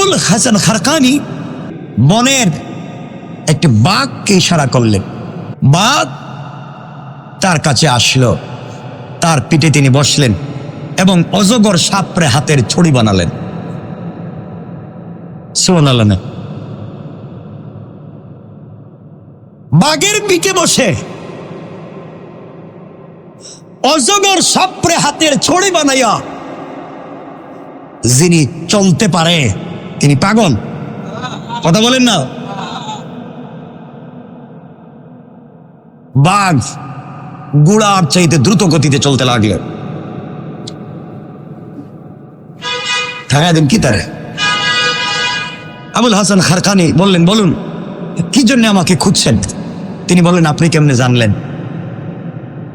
আবুল হাসান খারকানি বনের একটি বাঘকে ইশারা করলেন। বাঘ তার কাছে আসলো। তার পিঠে তিনি বসলেন এবং অজগর সাপরে হাতের ছড়ি বানালেন। বাঘের পিঠে বসে অজগর সাপরে হাতের ছড়ি বানাইয়া যিনি চলতে পারে তিনি পাগল? কথা বলেন না। বাঘ গুড়ার চাইতে দ্রুত গতিতে চলতে লাগল। থাকা দিন কি তারে? আবুল হাসান খারখানি বললেন, বলুন, কি জন্য আমাকে খুঁজছেন? তিনি বললেন, আপনি কেমনে জানলেন?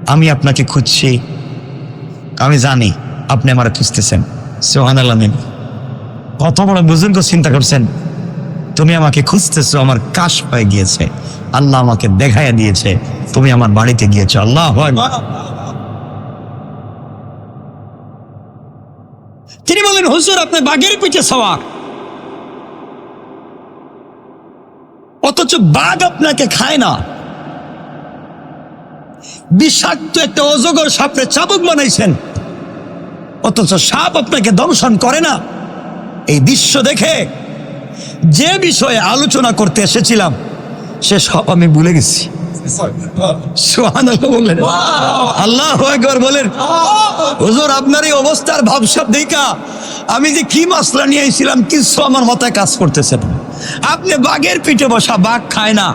আমি আপনাকে খুঁজছি। আমি জানি আপনি আমার খুঁজতেছেন। সোহান আলমিন কত বড় বুজুর্গ চিন্তা করছেন? তুমি আমাকে খুঁজতেছো, আমার কাশ পায়ে গিয়েছে। আল্লাহ আমাকে দেখাইয়া দিয়েছে, তুমি আমার বাড়িতে গিয়েছো। আল্লাহ তিনি বলেন, হুজুর, আপনি বাঘের পিঠে সওয়ার। অথচ বাঘ আপনাকে খায় না। বিষাক্ত একটা অজগর সাপরে চাবুক বানাইছেন। অথচ সাপ আপনাকে দংশন করে না। এই দৃশ্য দেখে যে বিষয়ে আলোচনা করতে এসেছিলাম, সে সব আমি ভুলে গেছি বললেন, আল্লাহ বলেন আপনার এই অবস্থার আমি যে কি আমার কাজ। আপনি বাঘের পিঠে বসা বাঘ খায় না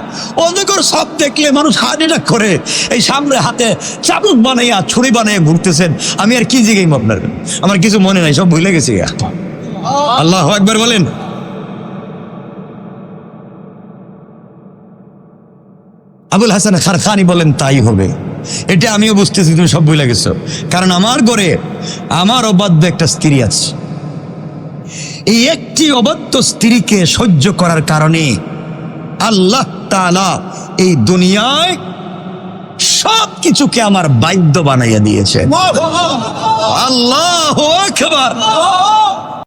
সব দেখলে মানুষ হার্ট করে, এই সামনে হাতে চাবুক বানাইয়া ছুরি বানাইয়া ঘুরতেছেন, আমি আর কি জিগাইম আপনার আমার কিছু মনে নাই, সব ভুলে গেছি। আল্লাহ একবার বলেন। আবুল হাসান খারখানি বলেন তাই হবে। এটা আমিও বুঝতেছি তুমি সব ভুলে গেছো। কারণ আমার ঘরে আমার অবাধ্য একটা স্ত্রী আছে। এই একটি অবাধ্য স্ত্রীকে সহ্য করার কারণে আল্লাহ তাআলা এই দুনিয়ায় সব কিছুকে আমার বাধ্য বানাইয়া দিয়েছে আল্লাহ